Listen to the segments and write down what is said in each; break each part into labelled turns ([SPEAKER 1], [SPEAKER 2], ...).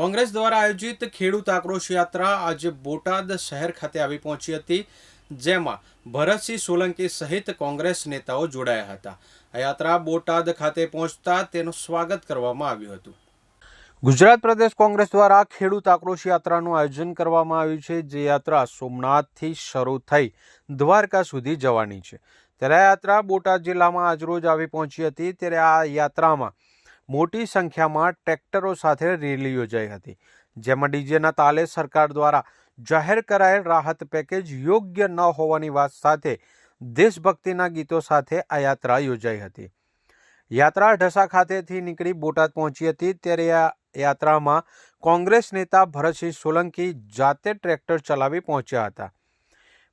[SPEAKER 1] કોંગ્રેસ દ્વારા આયોજિત ખેડૂત આક્રોશ યાત્રા આજે બોટાદ શહેર ખાતે આવી પહોંચી હતી, જેમાં ભરતસિંહ સોલંકી સહિત કોંગ્રેસ નેતાઓ જોડાયા હતા. આ યાત્રા બોટાદ ખાતે પહોંચતા તેનું સ્વાગત કરવામાં આવ્યું હતું. ગુજરાત પ્રદેશ કોંગ્રેસ દ્વારા ખેડૂત આક્રોશ યાત્રાનું આયોજન કરવામાં આવ્યું છે, જે યાત્રા સોમનાથથી શરૂ થઈ દ્વારકા સુધી જવાની છે. ત્યારે આ યાત્રા બોટાદ જિલ્લામાં આજરોજ આવી પહોંચી હતી, ત્યારે આ યાત્રામાં મોટી સંખ્યામાં ટ્રેક્ટરો સાથે રેલી યોજાઈ હતી, જેમાં ડીજેના તાલે સરકાર દ્વારા જાહેર કરાયેલ રાહત પેકેજ યોગ્ય ન હોવાની વાત સાથે દેશભક્તિના ગીતો સાથે આ યાત્રા યોજાઈ હતી. યાત્રા ઢસા ખાતેથી નીકળી બોટાદ પહોંચી હતી, ત્યારે આ યાત્રામાં કોંગ્રેસ નેતા ભરતસિંહ સોલંકી જાતે ટ્રેક્ટર ચલાવી પહોંચ્યા હતા.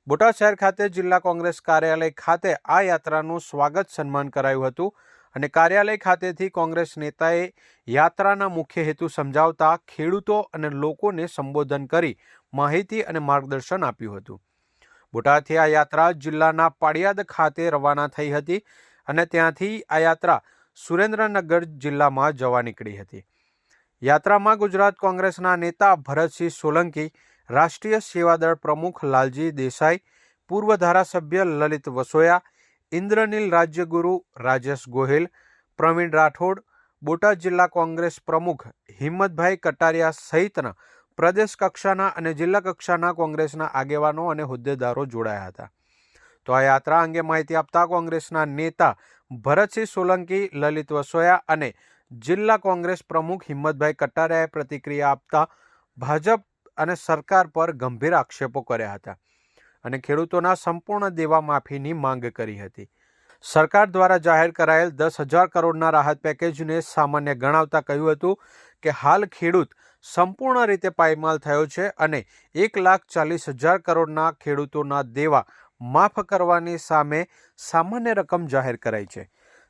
[SPEAKER 1] બોટાદ શહેર ખાતે જિલ્લા કોંગ્રેસ કાર્યાલય ખાતે આ યાત્રાનું સ્વાગત સન્માન કરાયું હતું. અને કાર્યાલય ખાતેથી કોંગ્રેસ નેતાએ યાત્રાના મુખ્ય હેતુ સમજાવતા ખેડૂતો અને લોકોને સંબોધન કરી માહિતી અને માર્ગદર્શન આપ્યું હતું. બોટાદથી આ યાત્રા જિલ્લાના પાડિયાદ ખાતે રવાના થઈ હતી અને ત્યાંથી આ યાત્રા સુરેન્દ્રનગર જિલ્લામાં જવા નીકળી હતી. યાત્રામાં ગુજરાત કોંગ્રેસના નેતા ભરતસિંહ સોલંકી, રાષ્ટ્રીય સેવાદળ પ્રમુખ લાલજી દેસાઈ, પૂર્વ ધારાસભ્ય લલિત વસોયા ઇન્દ્રનીલ રાજ્યગુરુ, રાજેશ ગોહિલ, પ્રવીણ રાઠોડ, બોટાદ જિલ્લા કોંગ્રેસ પ્રમુખ હિંમતભાઈ કટારિયા સહિતના પ્રદેશ કક્ષાના અને જિલ્લા કક્ષાના કોંગ્રેસના આગેવાનો અને હોદ્દેદારો જોડાયા હતા. તો આ યાત્રા અંગે માહિતી આપતા કોંગ્રેસના નેતા ભરતસિંહ સોલંકી, લલિત વસોયા અને જિલ્લા કોંગ્રેસ પ્રમુખ હિંમતભાઈ કટારિયાએ પ્રતિક્રિયા આપતા ભાજપ અને સરકાર પર ગંભીર આક્ષેપો કર્યા હતા. અને ખેડૂતોના સંપૂર્ણ દેવા માફીની માંગ કરી હતી. સરકાર દ્વારા જાહેર કરાયેલ દસ હજાર કરોડના રાહત પેકેજને સામાન્ય ગણાવતા કહ્યું હતું કે હાલ ખેડૂત સંપૂર્ણ રીતે પાયમાલ થયો છે અને એક લાખ ચાલીસ હજાર કરોડના ખેડૂતોના દેવા માફ કરવાની સામે સામાન્ય રકમ જાહેર કરાઈ છે.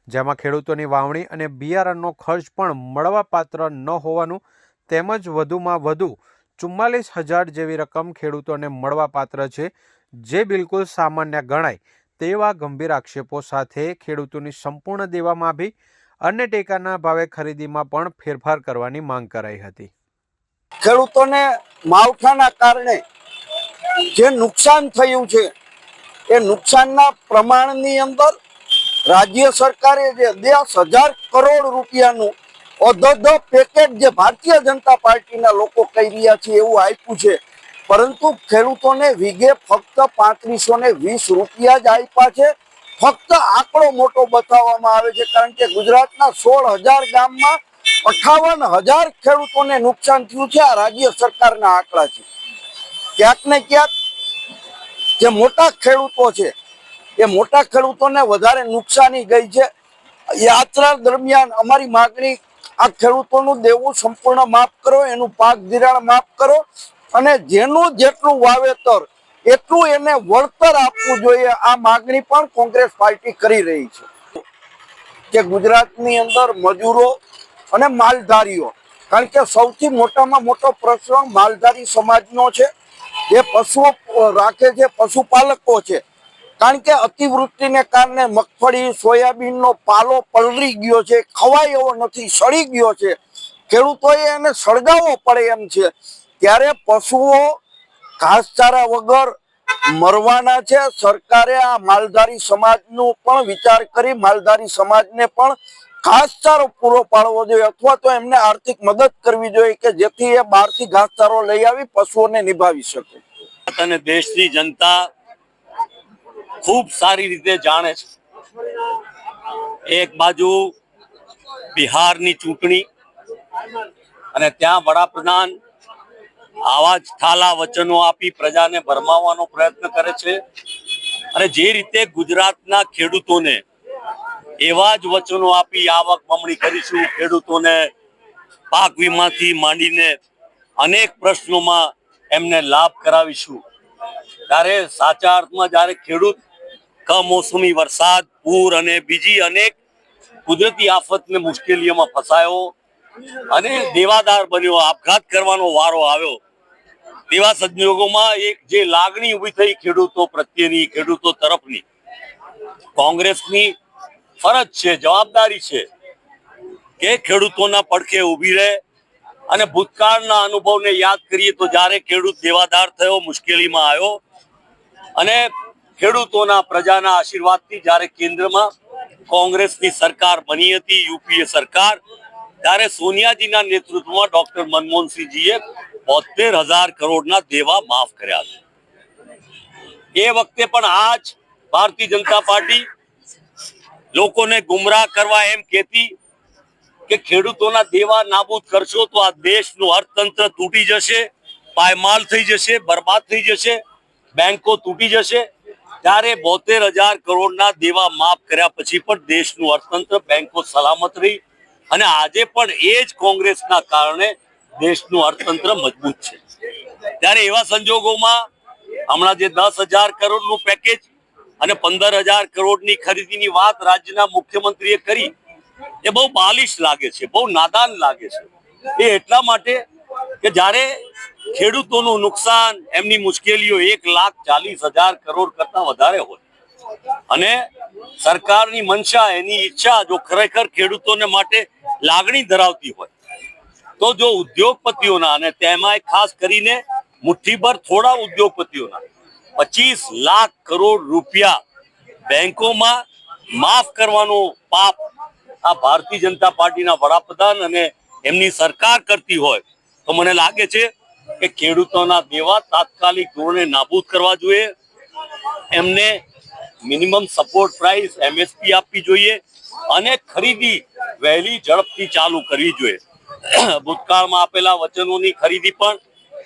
[SPEAKER 1] જેમાં ખેડૂતોની વાવણી અને બિયારણનો ખર્ચ પણ મળવાપાત્ર ન હોવાનું તેમજ વધુમાં વધુ ચુમ્માલીસ હજાર જેવી રકમ ખેડૂતોને મળવાપાત્ર છે જે બિલકુલ સામાન્ય ગણાય, તેવા ગંભીર આક્ષેપો સાથે ખેડૂતોની સંપૂર્ણ દેવામાં આવી અને ટેકાના ભાવે ખરીદીમાં પણ ફેરફાર કરવાની માંગ કરાઈ હતી.
[SPEAKER 2] ખેડૂતોને માવઠાના કારણે જે નુકસાન થયું છે, એ નુકસાનના પ્રમાણની અંદર રાજ્ય સરકારે જે દસ હજાર કરોડ રૂપિયાનું અધધ પેકેજ જે ભારતીય જનતા પાર્ટીના લોકો કહી રહ્યા છે, એવું આપ્યું છે પરંતુ ખેડૂતોને વીઘે ફક્ત પાંત્રીસો ને વીસ રૂપિયા જ આપ્યા છે. ફક્ત આંકડો મોટો બતાવવામાં આવે છે કારણ કે ગુજરાતના સોળ હજાર ગામમાં અઠાવન હજાર ખેડૂતોને નુકસાન થયું છે. આ રાજ્ય સરકારના આંકડા છે. ક્યાંક ને ક્યાંક જે મોટા ખેડૂતો છે, એ મોટા ખેડૂતોને વધારે નુકસાની ગઈ છે. યાત્રા દરમિયાન અમારી માગણી આ ખેડૂતોનું દેવું સંપૂર્ણ માફ કરો, એનું પાક ધિરાણ માફ કરો. અને જેનું જેટલું વાવેતર, એટલું એને વળતર આપવું જોઈએ. આ માગણી પણ કોંગ્રેસ પાર્ટી કરી રહી છે. કે ગુજરાતની અંદર મજૂરો અને માલધારીઓ, કારણ કે સૌથી મોટામાં મોટો પ્રશ્ન માલધારી સમાજનો છે. જે પશુઓ રાખે છે, પશુપાલકો છે. કારણ કે અતિવૃષ્ટિને કારણે મગફળી, સોયાબીનનો પાલો પલળી ગયો છે, ખવાય એવો નથી, સડી ગયો છે. ખેડૂતોએ એને સળગાવવો પડે એમ છે. ત્યારે પશુઓ ઘાસચારા વગર મરવાના છે. સરકારે આ માલધારી સમાજનું પણ વિચાર કરી, માલધારી સમાજને પણ ઘાસચારો પૂરો પાડવો જોઈએ અથવા તો એમને આર્થિક મદદ કરવી જોઈએ કે જેથી એ બહારથી ઘાસચારો લઈ આવી, પશુઓને નિભાવી શકે.
[SPEAKER 3] અને દેશની જનતા ખૂબ સારી રીતે જાણે છે. એક બાજુ બિહારની ચૂંટણી અને ત્યાં વડાપ્રધાન આવા જ ઠાલા વચનો આપી પ્રજાને ભરમાવવાનો પ્રયત્ન કરે છે. અને જે રીતે ગુજરાતના ખેડૂતોને એવા જ વચનો આપી આવક બમણી કરીશું, ખેડૂતોને પાક વીમાથી માંડીને અનેક પ્રશ્નોમાં એમને લાભ કરાવીશું. ત્યારે સાચા અર્થમાં જ્યારે ખેડૂત કમોસમી વરસાદ, પૂર અને બીજી અનેક કુદરતી આફતને મુશ્કેલીઓમાં ફસાયો અને દેવાદાર બન્યો, આપઘાત કરવાનો વારો આવ્યો તેવા સંજોગોમાં એક જે લાગણી ઊભી થઈ ખેડૂતો પ્રત્યેની, ખેડૂતો તરફની. કોંગ્રેસની ફરજ છે, જવાબદારી છે કે ખેડૂતોના પડખે ઊભી રહે અને ભૂતકાળના અનુભવને યાદ કરીએ તો જ્યારે ખેડૂત દેવાદાર થયો, મુશ્કેલીમાં આવ્યો અને ખેડૂતોના પ્રજાના આશીર્વાદથી જ્યારે કેન્દ્રમાં કોંગ્રેસની સરકાર બની હતી યુપીએ સરકાર, ત્યારે સોનિયાજીના નેતૃત્વમાં ડોક્ટર મનમોહનસિંહજીએ બોતેર હજાર કરોડના દેવા માફ કર્યા છે. એ વખતે પણ આજ ભારતીય જનતા પાર્ટી લોકોને ગુમરાહ કરવા એમ કહેતી કે ખેડૂતોના દેવા નાબૂદ કરશો તો આ દેશનું અર્થતંત્ર તૂટી જશે, પાયમાલ થઈ જશે, બરબાદ થઈ જશે, બેંકો તૂટી જશે. ત્યારે બોતેર હજાર કરોડના દેવા માફ કર્યા પછી પણ દેશનું અર્થતંત્ર બેંકો સલામત રહી. અને આજે પણ એ જ કોંગ્રેસના કારણે દેશનું અર્થતંત્ર મજબૂત છે. ત્યારે એવા સંજોગોમાં હમણાં જે દસ હજાર કરોડનું પેકેજ અને પંદર હજાર કરોડની ખરીદીની વાત રાજ્યના મુખ્યમંત્રીએ કરી, એ બહુ બાલિશ લાગે છે, બહુ નાદાન લાગે છે. એ એટલા માટે કે જ્યારે ખેડૂતોનું નુકસાન, એમની મુશ્કેલીઓ એક લાખ ચાલીસ હજાર કરોડ કરતા વધારે હોય. અને સરકારની મનસા એની ઈચ્છા જો ખરેખર ખેડૂતોને માટે લાગણી ધરાવતી હોય તો જો ઉદ્યોગપતિઓના અને તેમાંય ખાસ કરીને મુઠ્ઠીભર થોડા ઉદ્યોગપતિઓના પચીસ લાખ કરોડ રૂપિયા બેંકોમાં માફ કરવાનો પાપ આ ભારતીય જનતા પાર્ટીના વડાપ્રધાન અને એમની સરકાર કરતી હોય, તો મને લાગે છે કે ખેડૂતોના દેવા તાત્કાલિક ધોરણે નાબૂદ કરવા જોઈએ. એમને મિનિમમ સપોર્ટ પ્રાઇસ એમએસપી આપવી જોઈએ અને ખરીદી વહેલી ઝડપથી ચાલુ કરવી જોઈએ. ભૂતકાળમાં આપેલા વચનોની ખરીદી પણ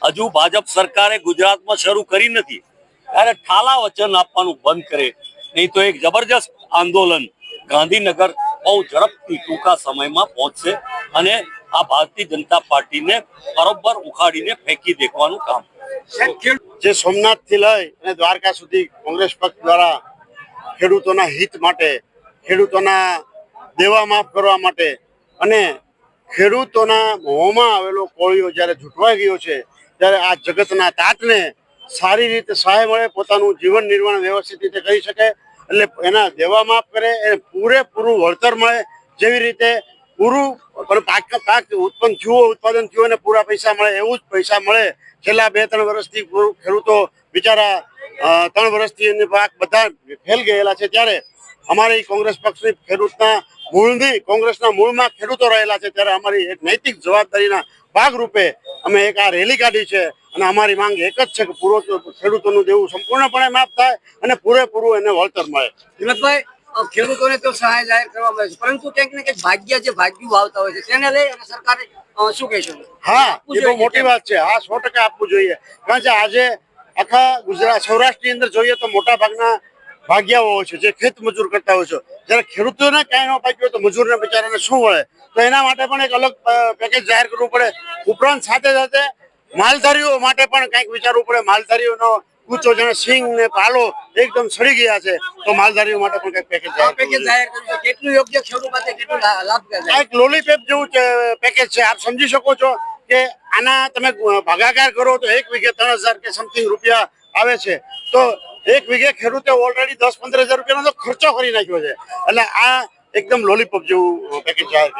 [SPEAKER 3] હજુ ભાજપ સરકારે ગુજરાતમાં શરૂ કરી નથી. ત્યારે ઠાલા વચન આપવાનું બંધ કરે. નહીં તો એક જબરજસ્ત આંદોલન ગાંધીનગર બહુ ઝડપથી ટૂંકા સમયમાં પહોંચશે અને આ ભારતીય જનતા પાર્ટીને બરોબર ઉખાડીને ફેંકી દેખવાનું કામ.
[SPEAKER 4] જે સોમનાથથી લઈ અને દ્વારકા સુધી કોંગ્રેસ પક્ષ દ્વારા ખેડૂતોના હિત માટે, ખેડૂતોના દેવા માફ કરવા માટે અને ખેડૂતોના મોંમાં આવેલો કોળિયો જ્યારે ઝૂંટવાઈ ગયો છે, ત્યારે આ જગતના તાતને સારી રીતે સહાય મળે, પોતાનું જીવન નિર્માણ વ્યવસ્થિત રીતે કરી શકે, એટલે એના દેવા માફ કરે એને પૂરેપૂરું વળતર મળે, જેવી રીતે પૂરું પાક પાક ઉત્પન્ન થયું ઉત્પાદન થયું અને પૂરા પૈસા મળે, એવું જ પૈસા મળે. છેલ્લા બે ત્રણ વર્ષથી ખેડૂતો બિચારા ત્રણ વર્ષથી એની પાક બધા ફેલ ગયેલા છે. ત્યારે અમારી કોંગ્રેસ પક્ષની ખેડૂતના મૂળની કોંગ્રેસના મૂળમાં ખેડૂતો રહેલા છે ત્યારે અમારી એક નૈતિક જવાબદારીના ભાગરૂપે અમે એક આ રેલી કાઢી છે અને અમારી માંગ એક જ છે કે પૂરો ખેડૂતોનું દેવું સંપૂર્ણપણે માફ થાય અને પૂરેપૂરું એને વળતર મળે.
[SPEAKER 5] હિંમતભાઈ ખેડૂતોને તો સહાય જાહેર કરવામાં આવે છે પરંતુ કંઈક ને કંઈક ભાગ્ય જે ભાગ્યું વાવતા હોય છે તેને લઈ અને સરકારે શું કહેશો?
[SPEAKER 4] હા એ બહુ મોટી વાત છે. હા સો ટકા આપવું જોઈએ. કારણ કે આજે આખા ગુજરાત સૌરાષ્ટ્રની અંદર જોઈએ તો મોટા ભાગના ભાગ્યાઓ હોય છે જે ખેત મજૂર કરતા હોય છે. જ્યારે ખેડૂતોને કાંઈ ન પાક્યું તો મજૂરને બિચારાને શું મળે? તો એના માટે પણ એક અલગ પેકેજ જાહેર કરવું પડે. ઉપરાંત સાથે સાથે માલધારીઓ માટે પણ કંઈક વિચારવું પડે. માલધારીઓનો કૂચો જેને સિંગ ને પાલો એકદમ સડી ગયા છે તો માલધારીઓ માટે પણ કંઈક પેકેજ
[SPEAKER 5] પેકેજ જાહેર કર્યું કેટલું યોગ્ય ખેડૂત માટે કેટલું લા-
[SPEAKER 4] એક લોલીપેપ જેવું પેકેજ છે. આપ સમજી શકો છો કે આના તમે ભાગાકાર કરો તો એક વીઘે ત્રણ હજાર કે સમથિંગ રૂપિયા આવે છે. તો એક વીઘે ખેડૂતે ઓલરેડી દસ પંદર હજાર રૂપિયાનો ખર્ચો કરી નાખ્યો છે. એટલે આ એકદમ લોલીપોપ જેવું પેકેજ જાહેર